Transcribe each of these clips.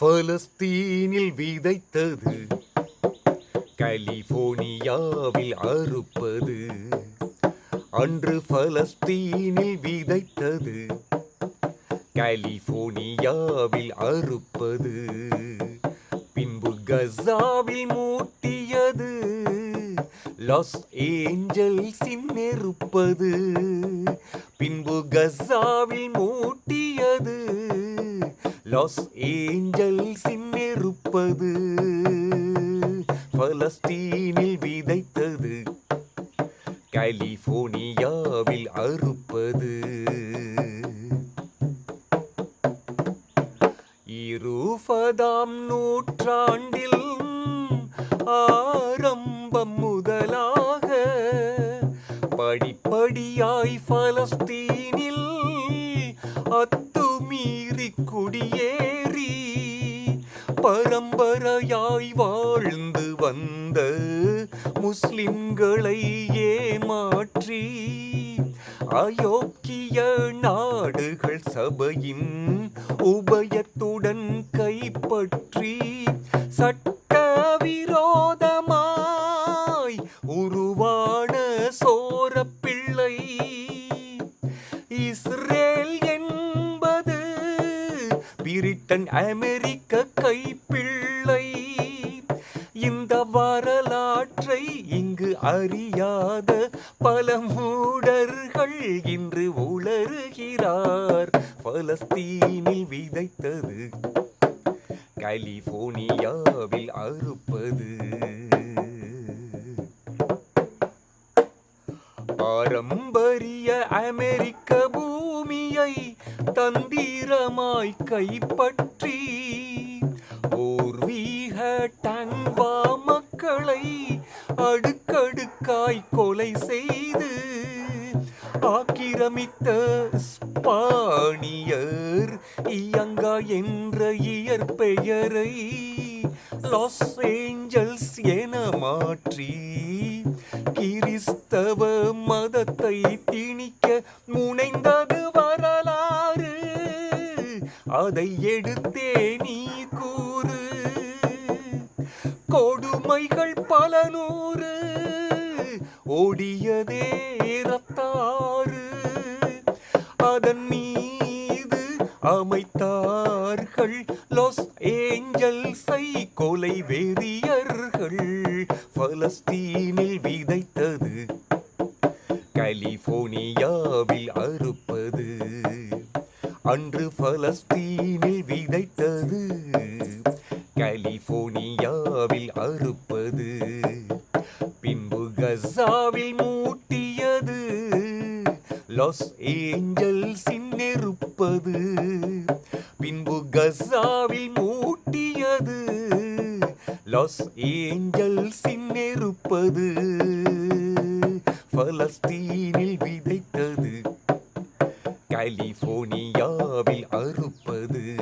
பலஸ்தீனில் விதைத்தது. கலிபோர்னியாவில் அறுப்பது. அன்று பலஸ்தீனில் விதைத்தது. கலிபோர்னியாவில் அறுப்பது. பின்பு கசாவில் மூட்டியது. லாஸ் ஏஞ்சல்ஸின் நெருப்பது. பின்பு கசாவில் மூ லாஸ் ஏஞ்சல்ஸ் இருப்பது பலஸ்தீனில் விதைத்தது. கலிபோர்னியாவில் அறுப்பது. இருபதாம் நூற்றாண்டில் ஆ பரம்பரையாய் வாழ்ந்து வந்த முஸ்லிம்களை ஏமாற்றி அயோக்கிய நாடுகள் சபையின் உபயத்துடன் கைப்பற்றி சட்ட விரோதமாய் உருவான சோரப்பிள்ளை இஸ்ரேல் என்பது பிரிட்டன் அமெரிக்க கைப்பிள்ளை இந்த வரலாற்றை இங்கு அறியாத பல மூடர்கள் இன்று உளறுகிறார். பலஸ்தீனில் விதைத்தது கலிபோர்னியாவில் அறுப்பது. பாரம்பரிய அமெரிக்க பூமியை தந்திரமாய் கைப்பற்றி டங் வா மக்களை அடுக்கடுக்காய் கொலை செய்து ஆக்கிரமித்த ஸ்பானியர் இயங்கா என்ற இயற்பெயரை லாஸ் ஏஞ்சல்ஸ் என மாற்றி கிறிஸ்தவ மதத்தை திணிக்க முனைந்தது வரலாறு. அதை எடுத்தே நீ கொடுமைகள் பல நூறு ஓடியதே ரத்தாறு அதன் மீது அமைத்தார்கள் லாஸ் ஏஞ்சல்ஸை கொலை வெறியர்கள். பலஸ்தீனில் விதைத்தது. கலிபோர்னியாவில் அறுப்பது. அன்று பலஸ்தீனில் விதைத்தது. கலிபோர்னியாவில் அறுப்பது. பின்பு கசாவில் மூட்டியது. லாஸ் ஏஞ்சல்ஸின் நெருப்பது. பின்பு கசாவில் மூட்டியது. லாஸ் ஏஞ்சல்ஸின் நெருப்பது. பலஸ்தீனில் விதைத்தது. கலிபோர்னியாவில் அறுப்பது.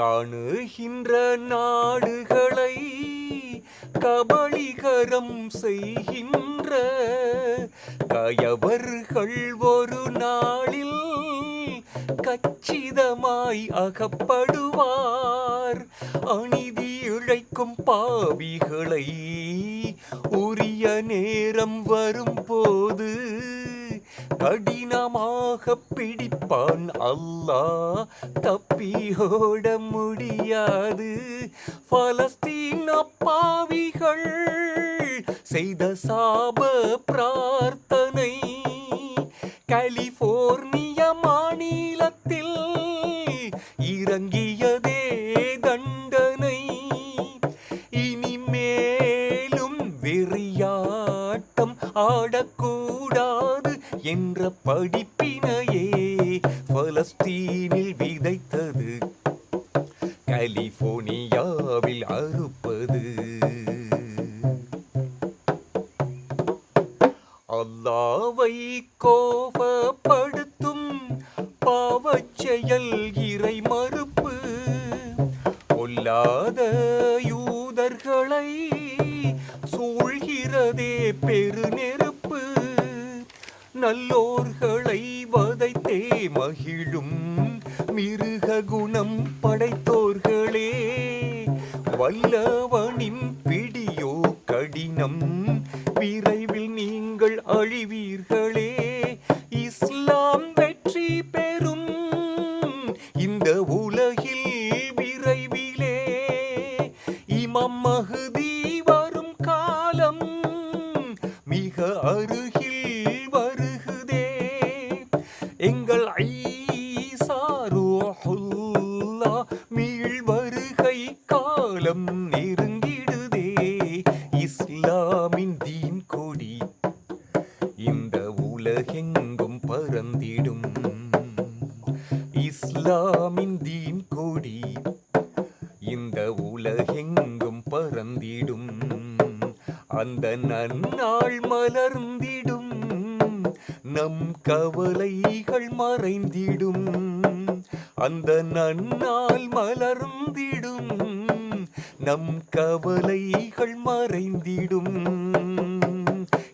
காணுகின்ற நாடுகளை கபலிகரம் செய்கின்ற கயவர்கள் ஒரு நாளில் கச்சிதமாய் அகப்படுவார். அநீதி இழைக்கும் பாவிகளை உரிய நேரம் வரும்போது கடினமாக பிடிப்பான் அல்லாஹ் தப்பியோட முடியாது. பலஸ்தீன் அப்பாவிகள் செய்த சாப பிரார்த்தனை. கலிபோர்னிய மாநில படிப்பினையே பலஸ்தீனில் விதைத்தது. கலிபோர்னியாவில் அறுப்பது. அல்லாவை கோபப்படுத்தும் பாவச் செயல் இறை மறுப்பு கொல்லாத வல்லவனின் பிடியோ கடினம். விரைவில் நீங்கள் அழிவீர்களே. இஸ்லாம் வெற்றி பெறும். இந்த உலகில் விரைவிலே இமம் மகுதி வரும் காலம். மிக அருகில் வருகுதே. எங்கள் ஐ இந்த உலகெங்கும் பறந்திடும். இஸ்லாமின் தீன் கொடி இந்த உலகெங்கும் பறந்திடும். அந்த நன்னாள் மலர்ந்திடும். நம் கவலைகள் மறைந்திடும். அந்த நன்னால் மலர்ந்திடும். நம் கவலைகள் மறைந்திடும்.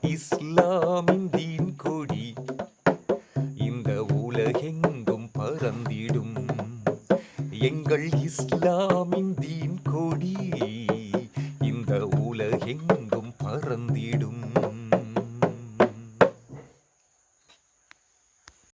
இஸ்லாமி எங்கள் இஸ்லாமின் தீன் கொடி.